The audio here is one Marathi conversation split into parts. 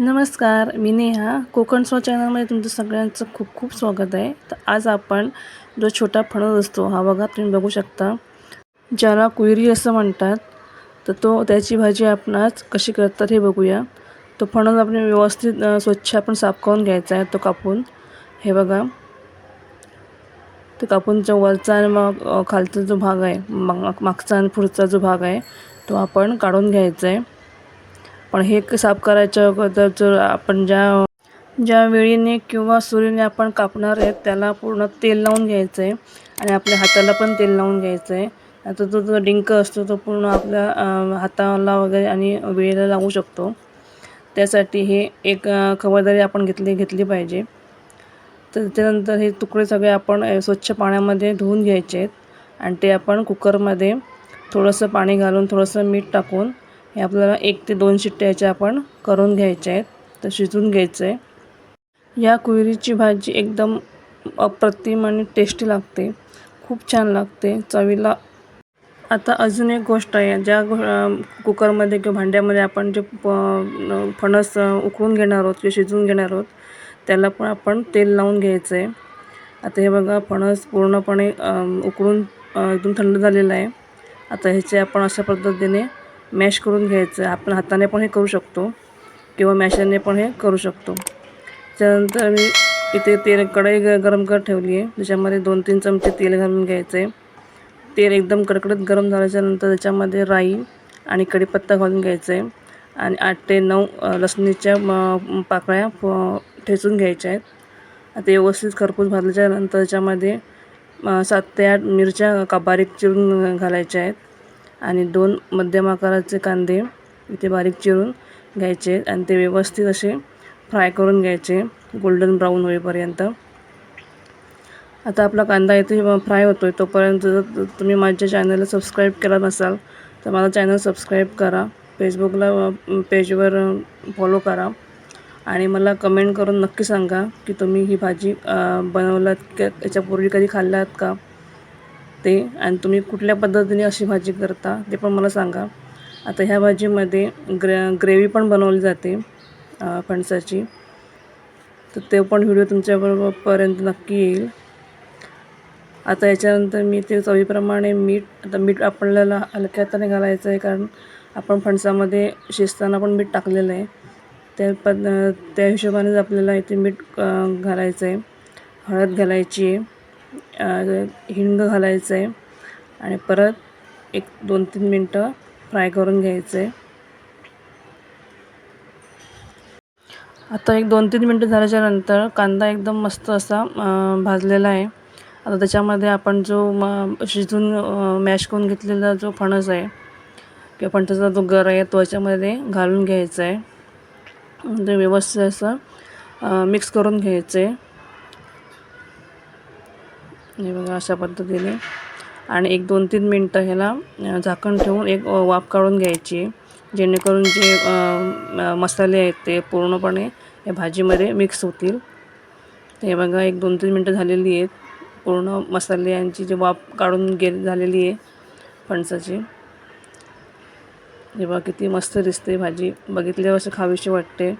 नमस्कार मी नेहा. कोकण स्व चॅनलमध्ये तुमचं सगळ्यांचं खूप खूप स्वागत आहे. तर आज आपण जो छोटा फणस असतो हा बघा तुम्ही बघू शकता. ज्याला कुयरी असं म्हणतात तर तो त्याची भाजी आपण आज कशी करतात हे बघूया. तो फणस आपण व्यवस्थित स्वच्छ आपण साफ करून घ्यायचा आहे तो कापून. हे बघा. तो कापून जो वरचा आणि मग खालचा जो भाग आहे माग मागचा आणि पुढचा जो भाग आहे तो आपण काढून घ्यायचा आहे. पण हे क- साफ करायच्या अगोदर जर आपण ज्या ज्या वेळीने किंवा सुरीने आपण कापणार आहेत त्याला पूर्ण तेल लावून घ्यायचं आहे आणि आपल्या हाताला पण तेल लावून घ्यायचं आहे आता तो जो डिंक असतो तो पूर्ण आपल्या हाताला वगैरे आणि वेळेला लावू शकतो. त्यासाठी हे एक खबरदारी आपण घेतली घेतली पाहिजे. तर त्यानंतर हे तुकडे सगळे आपण स्वच्छ पाण्यामध्ये धुवून घ्यायचे आहेत आणि ते आपण कुकरमध्ये थोडंसं पाणी घालून थोडंसं मीठ टाकून हे आपल्याला एक ते दोन शिट्ट्या याच्या आपण करून घ्यायच्या आहेत. तर शिजून घ्यायचं. आहे या कुहिरीची भाजी एकदम अप्रतिम आणि टेस्टी लागते. खूप छान लागते. चवीला आता अजून एक गोष्ट आहे. ज्या गो- कुकरमध्ये किंवा भांड्यामध्ये आपण जे प फणस उकळून घेणार आहोत किंवा शिजवून घेणार आहोत त्याला पण आपण तेल लावून घ्यायचं. आहे आता हे बघा फणस पूर्णपणे उकळून एकदम थंड झालेलं आहे. आता ह्याचे आपण अशा पद्धतीने मॅश करून घ्यायचं. आपण हाताने पण हे करू शकतो किंवा मॅशरने पण हे करू शकतो. त्यानंतर मी इथे तेल कढई ग गरम करत ठेवली आहे. त्याच्यामध्ये दोन तीन चमचे तेल घालून घ्यायचं आहे तेल एकदम कडकडत गरम झाल्याच्यानंतर त्याच्यामध्ये राई आणि कढीपत्ता घालून घ्यायचं आहे आणि आठ ते नऊ लसणीच्या म, पाकळ्या फ- ठेचून घ्यायच्या आहेत. आता व्यवस्थित खरपूस भाजल्याच्यानंतर त्याच्यामध्ये सात ते आठ मिरच्या का बारीक चिरून घालायच्या आहेत. आणि दोन मध्यम आकाराचे कांदे इथे बारीक चिरून घ्यायचे आणि ते व्यवस्थित असे फ्राय करून घ्यायचे गोल्डन ब्राऊन होईपर्यंत. आता आपला कांदा इथे फ्राय होतो आहे तोपर्यंत जर तुम्ही माझ्या चॅनलला सबस्क्राईब केला नसाल तर मला चॅनल सबस्क्राईब करा फेसबुकला पेजवर फॉलो करा. आणि मला कमेंट करून नक्की सांगा की तुम्ही ही भाजी बनवलात का याच्यापूर्वी कधी खाल्लात का? ते आणि तुम्ही कुठल्या पद्धतीने अशी भाजी करता ते पण मला सांगा. आता ह्या भाजीमध्ये ग्रे ग्रेव्ही पण बनवली जाते फणसाची. तर ते पण व्हिडिओ तुमच्याबरोबरपर्यंत नक्की येईल. आता याच्यानंतर मी ते चवीप्रमाणे मीठ आता मीठ आपल्याला हलक्या हाताने घालायचं आहे कारण आपण फणसामध्ये शिजताना पण मीठ टाकलेलं आहे. त्या पद त्या हिशोबानेच आपल्याला इथे मीठ घालायचं आहे. हळद घालायची आहे. हिंग घालायचं आहे आणि परत एक दोन तीन मिनटं फ्राय करून घ्यायचं आहे आता एक दोन तीन मिनटं झाल्याच्यानंतर कांदा एकदम मस्त असा भाजलेला आहे. आता त्याच्यामध्ये आपण जो म शिजून मॅश करून घेतलेला जो फणस आहे किंवा फणसाचा जो गर आहे तो याच्यामध्ये घालून घ्यायचा आहे ते व्यवस्थित असं मिक्स करून घ्यायचं आहे हे बघा अशा पद्धतीने. आणि एक दोन तीन मिनटं ह्याला झाकण ठेवून एक अ, वाफ काढून घ्यायची. जेणेकरून जे मसाले आहेत ते पूर्णपणे या भाजीमध्ये मिक्स होतील. तर हे बघा एक दोन तीन मिनटं झालेली आहेत. पूर्ण मसाले यांची जी वाफ काढून गे झालेली आहे फणसाची. हे बघा किती मस्त दिसते भाजी. बघितल्यावर असं खावीशी वाटते.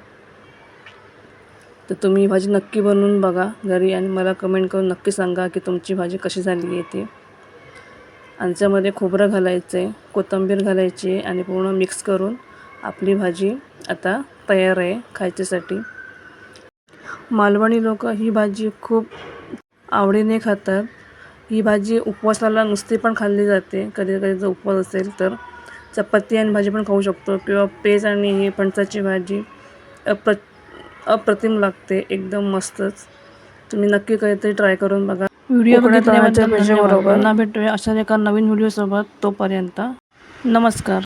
तर तुम्ही ही भाजी नक्की बनवून बघा घरी आणि मला कमेंट करून नक्की सांगा की तुमची भाजी कशी झाली आहे ती. आणि खोबरं घालायचं आहे कोथिंबीर घालायची आहे आणि पूर्ण मिक्स करून आपली भाजी आता तयार आहे खायच्यासाठी. मालवणी लोक ही भाजी खूप आवडीने खातात. ही भाजी उपवासाला नुसती पण खाल्ली जाते. कधी कधी जर उपवास असेल तर चपाती आणि भाजी पण खाऊ शकतो किंवा पेज आणि ही फणसाची भाजी अप्र अप्रतिम लागते एकदम मस्तच. तुम्ही नक्की कधीतरी ट्राय करून बघा. व्हिडिओ धन्यवाद. पेजवर पुन्हा भेटूया अशा एका नवीन व्हिडिओसोबत तोपर्यंत. नमस्कार.